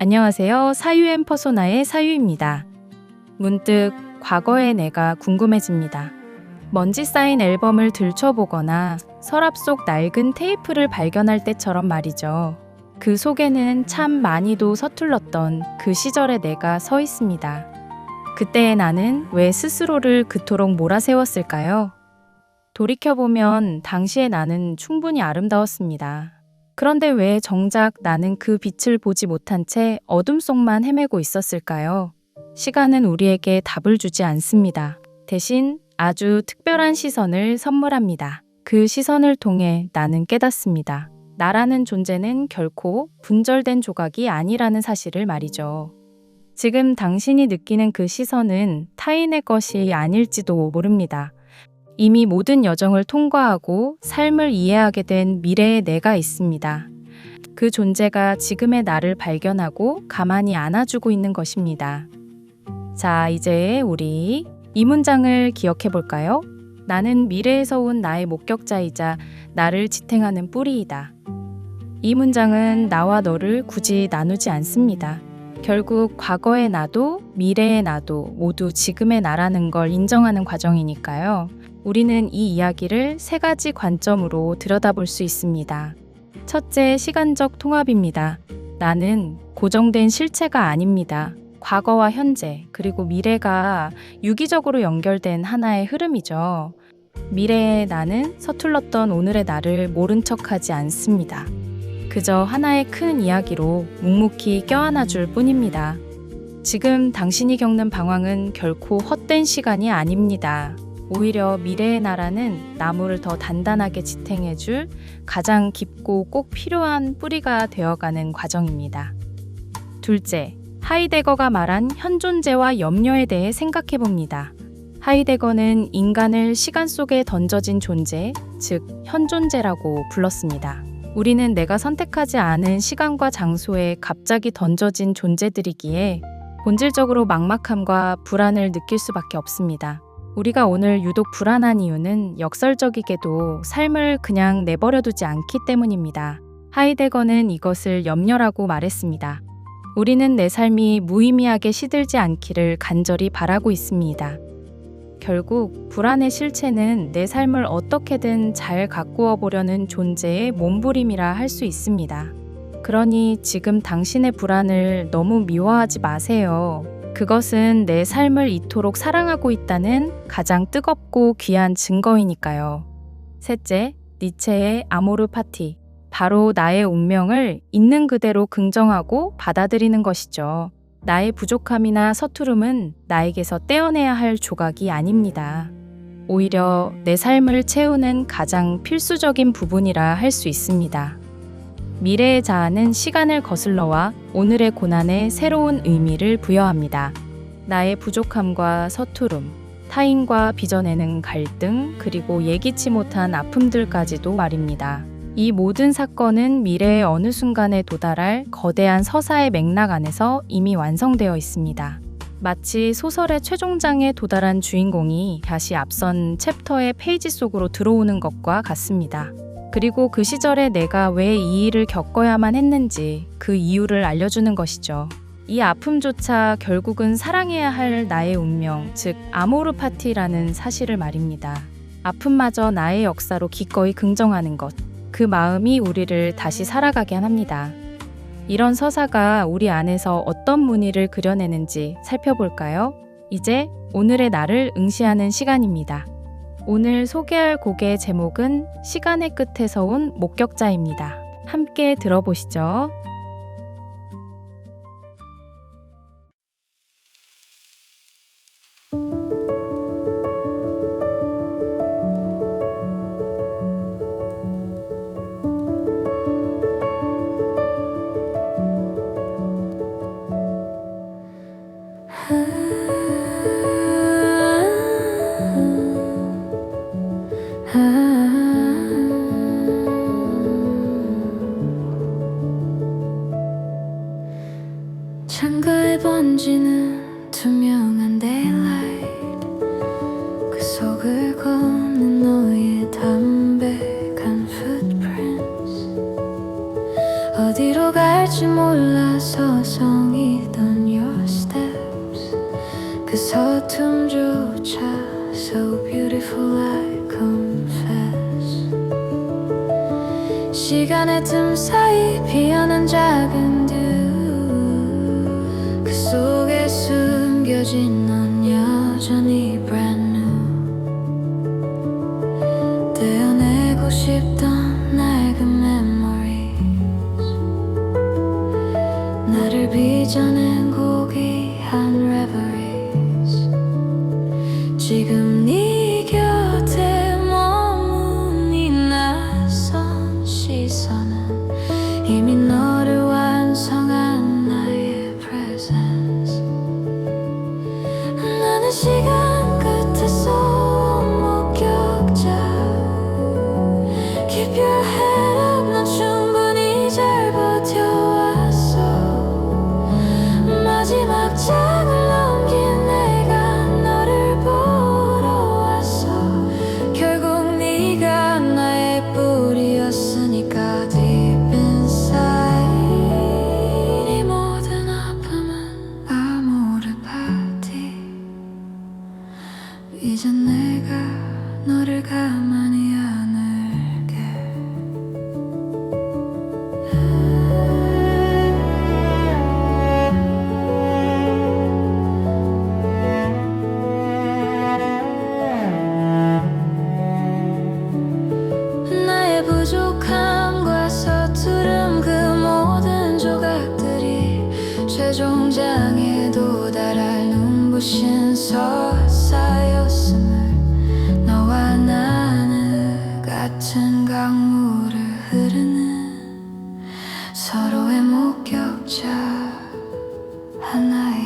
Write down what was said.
안녕하세요. 사유앤 퍼소나의 사유입니다. 문득 과거의 내가 궁금해집니다. 먼지 쌓인 앨범을 들춰보거나 서랍 속 낡은 테이프를 발견할 때처럼 말이죠. 그 속에는 참 많이도 서툴렀던 그 시절의 내가 서 있습니다. 그때의 나는 왜 스스로를 그토록 몰아세웠을까요? 돌이켜보면 당시의 나는 충분히 아름다웠습니다. 그런데 왜 정작 나는 그 빛을 보지 못한 채 어둠 속만 헤매고 있었을까요? 시간은 우리에게 답을 주지 않습니다. 대신 아주 특별한 시선을 선물합니다. 그 시선을 통해 나는 깨닫습니다. 나라는 존재는 결코 분절된 조각이 아니라는 사실을 말이죠. 지금 당신이 느끼는 그 시선은 타인의 것이 아닐지도 모릅니다. 이미 모든 여정을 통과하고 삶을 이해하게 된 미래의 내가 있습니다. 그 존재가 지금의 나를 발견하고 가만히 안아주고 있는 것입니다. 자, 이제 우리 이 문장을 기억해 볼까요? 나는 미래에서 온 나의 목격자이자 나를 지탱하는 뿌리이다. 이 문장은 나와 너를 굳이 나누지 않습니다. 결국 과거의 나도 미래의 나도 모두 지금의 나라는 걸 인정하는 과정이니까요. 우리는 이 이야기를 세 가지 관점으로 들여다볼 수 있습니다. 첫째, 시간적 통합입니다. 나는 고정된 실체가 아닙니다. 과거와 현재, 그리고 미래가 유기적으로 연결된 하나의 흐름이죠. 미래의 나는 서툴렀던 오늘의 나를 모른 척하지 않습니다. 그저 하나의 큰 이야기로 묵묵히 껴안아 줄 뿐입니다. 지금 당신이 겪는 방황은 결코 헛된 시간이 아닙니다. 오히려 미래의 나라는 나무를 더 단단하게 지탱해줄 가장 깊고 꼭 필요한 뿌리가 되어가는 과정입니다. 둘째, 하이데거가 말한 현존재와 염려에 대해 생각해 봅니다. 하이데거는 인간을 시간 속에 던져진 존재, 즉, 현존재라고 불렀습니다. 우리는 내가 선택하지 않은 시간과 장소에 갑자기 던져진 존재들이기에 본질적으로 막막함과 불안을 느낄 수밖에 없습니다. 우리가 오늘 유독 불안한 이유는 역설적이게도 삶을 그냥 내버려두지 않기 때문입니다. 하이데거는 이것을 염려라고 말했습니다. 우리는 내 삶이 무의미하게 시들지 않기를 간절히 바라고 있습니다. 결국 불안의 실체는 내 삶을 어떻게든 잘 가꾸어 보려는 존재의 몸부림이라 할 수 있습니다. 그러니 지금 당신의 불안을 너무 미워하지 마세요. 그것은 내 삶을 이토록 사랑하고 있다는 가장 뜨겁고 귀한 증거이니까요. 셋째, 니체의 아모르 파티. 바로 나의 운명을 있는 그대로 긍정하고 받아들이는 것이죠. 나의 부족함이나 서투름은 나에게서 떼어내야 할 조각이 아닙니다. 오히려 내 삶을 채우는 가장 필수적인 부분이라 할 수 있습니다. 미래의 자아는 시간을 거슬러와 오늘의 고난에 새로운 의미를 부여합니다. 나의 부족함과 서투름, 타인과 빚어내는 갈등, 그리고 예기치 못한 아픔들까지도 말입니다. 이 모든 사건은 미래의 어느 순간에 도달할 거대한 서사의 맥락 안에서 이미 완성되어 있습니다. 마치 소설의 최종장에 도달한 주인공이 다시 앞선 챕터의 페이지 속으로 들어오는 것과 같습니다. 그리고 그 시절에 내가 왜 이 일을 겪어야만 했는지 그 이유를 알려주는 것이죠. 이 아픔조차 결국은 사랑해야 할 나의 운명, 즉 아모르 파티라는 사실을 말입니다. 아픔마저 나의 역사로 기꺼이 긍정하는 것. 그 마음이 우리를 다시 살아가게 합니다. 이런 서사가 우리 안에서 어떤 무늬를 그려내는지 살펴볼까요? 이제 오늘의 나를 응시하는 시간입니다. 오늘 소개할 곡의 제목은 시간의 끝에서 온 목격자입니다. 함께 들어보시죠. 속을 걷는 너의 담백한 footprints. 어디로 갈지 몰라 서성이던 your steps. 그 서툼조차 so beautiful I confess. 시간의 틈 사이 피어난 작은 듀그 속에 숨겨진 떼어내고 싶던 부족함과 서투름 그 모든 조각들이 최종장에 도달할 눈부신 서사였음을 너와 나는 같은 강물을 흐르는 서로의 목격자 하나의